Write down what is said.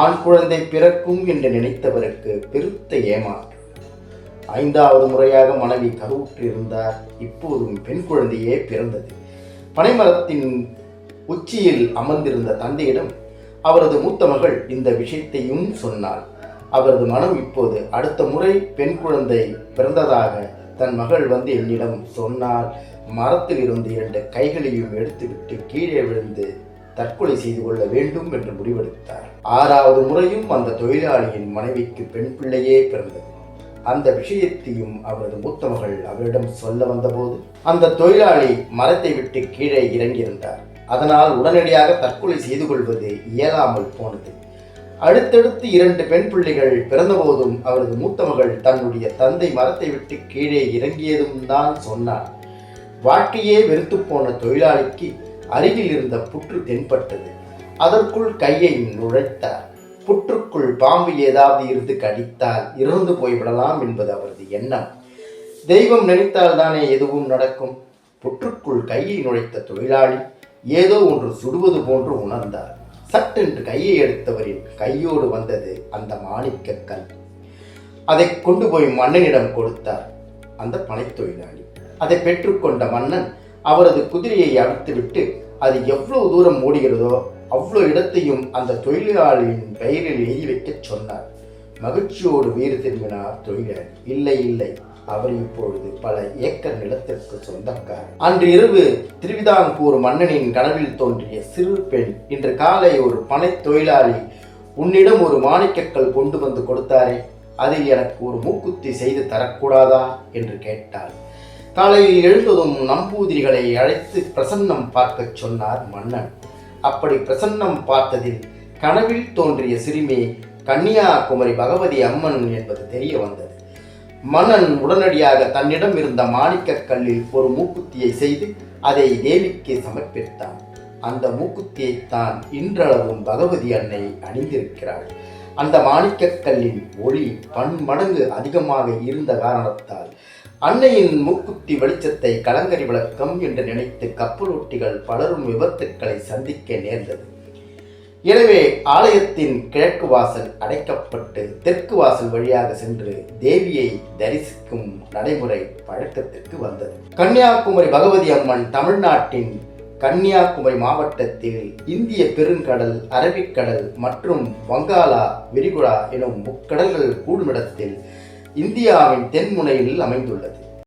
ஆண் குழந்தை பிறக்கும் என்று நினைத்தவருக்கு பெருத்த ஏமாற்று. ஐந்தாவது முறையாக மனைவி கருவுற்றிருந்தார். இப்போதும் பெண் குழந்தையே பிறந்தது. பனைமரத்தின் உச்சியில் அமர்ந்திருந்த தந்தையிடம் அவரது மூத்த மகள் இந்த விஷயத்தையும் சொன்னாள். அவரது மனம் இப்போது அடுத்த முறை பெண் குழந்தை பிறந்ததாக தன் மகள் வந்து என்னிடம் சொன்னால் மரத்தில் இருந்து இரண்டு கைகளையும் எடுத்துவிட்டு கீழே விழுந்து தற்கொலை செய்து கொள்ள வேண்டும் என்று முடிவெடுத்தார். ஆறாவது முறையும் அந்த தொழிலாளியின் மனைவிக்கு பெண் பிள்ளையே பிறந்தது. அந்த விஷயத்தையும் அவரது மூத்த மகள் அவரிடம் சொல்ல வந்தபோது அந்த தொழிலாளி மரத்தை விட்டு கீழே இறங்கியிருந்தார். அதனால் உடனடியாக தற்கொலை செய்து கொள்வது இயலாமல் போனது. அடுத்தடுத்து இரண்டு பெண் பிள்ளைகள் பிறந்தபோதும் அவரது மூத்த மகள் தன்னுடைய தந்தை மரத்தை விட்டு கீழே இறங்கியதும் தான் சொன்னார். வாழ்க்கையே வெறுத்து போன தொழிலாளிக்கு அருகில் இருந்த புற்று தென்பட்டது. அதற்குள் கையை நுழைத்தார். புற்றுக்குள் பாம்பு ஏதாவது இருந்து கடித்தால் இறந்து போய்விடலாம் என்பது அவரது எண்ணம். தெய்வம் நினைத்தால் தானே எதுவும் நடக்கும். புற்றுக்குள் கையை நுழைத்த தொழிலாளி ஏதோ ஒன்று சுடுவது போன்று உணர்ந்தார். சட்டென்று கையை எடுத்தவரின் கையோடு வந்தது அந்த மாணிக்கக் கல். அதை கொண்டு போய் மன்னனிடம் கொடுத்தார். அந்த பனைத் தொழிலாளி. அதை பெற்றுக்கொண்ட மன்னன் அவரது குதிரையை அவிழ்த்துவிட்டு அது எவ்வளவு தூரம் ஓடுகிறதோ அவ்வளோ இடத்தையும் அந்த தொழிலாளியின் பெயரில் எழுதி வைக்கச் சொன்னார். மகிழ்ச்சியோடு வீடு திரும்பினார் தொழிலாளி. இல்லை இல்லை. அவர் இப்பொழுது பல ஏக்கர் நிலத்திற்கு சொந்தக்கார் அன்று இரவு திருவிதாங்கூர் மன்னனின் கனவில் தோன்றிய சிறு பெண் இன்று காலை ஒரு பனைத் தொழிலாளி உன்னிடம் ஒரு மாணிக்கக்கல் கொண்டு வந்து கொடுத்தாரே அதில் எனக்கு ஒரு மூக்குத்தி செய்து தரக்கூடாதா? என்று கேட்டாள். காலையில் எழுந்ததும் நம்பூதிரிகளை அழைத்து பிரசன்னம் பார்க்கச் சொன்னார் மன்னன். அப்படி பிரசன்னம் பார்த்ததில் கனவில் தோன்றிய சிறுமி கன்னியாகுமரி பகவதி அம்மன் என்பது தெரிய வந்தது. மன்னன் உடனடியாக தன்னிடம் இருந்த மாணிக்கக் கல்லில் ஒரு மூக்குத்தியை செய்து அதை தேவிக்கு சமர்ப்பித்தான். அந்த மூக்குத்தியை தான் இன்றளவும் பகவதி அன்னை அணிந்திருக்கிறாள். அந்த மாணிக்கக் கல்லின் ஒளி பன்மடங்கு அதிகமாக இருந்த காரணத்தால் அன்னையின் மூக்குத்தி வெளிச்சத்தை கலங்கரி விளக்கம் என்று நினைத்து கப்பலோட்டிகள் பலரும் விபத்துக்களை சந்திக்க நேர்ந்தது. எனவே ஆலயத்தின் கிழக்கு வாசல் அடைக்கப்பட்டு தெற்கு வாசல் வழியாக சென்று தேவியை தரிசிக்கும் நடைமுறை பழக்கத்திற்கு வந்தது. கன்னியாகுமரி பகவதி அம்மன் தமிழ்நாட்டின் கன்னியாகுமரி மாவட்டத்தில் இந்திய பெருங்கடல் அரபிக்கடல் மற்றும் வங்காளா விரிகுடா எனும் முக்கடல்கள் கூடுமிடத்தில் இந்தியாவின் தென்முனையில் அமைந்துள்ளது.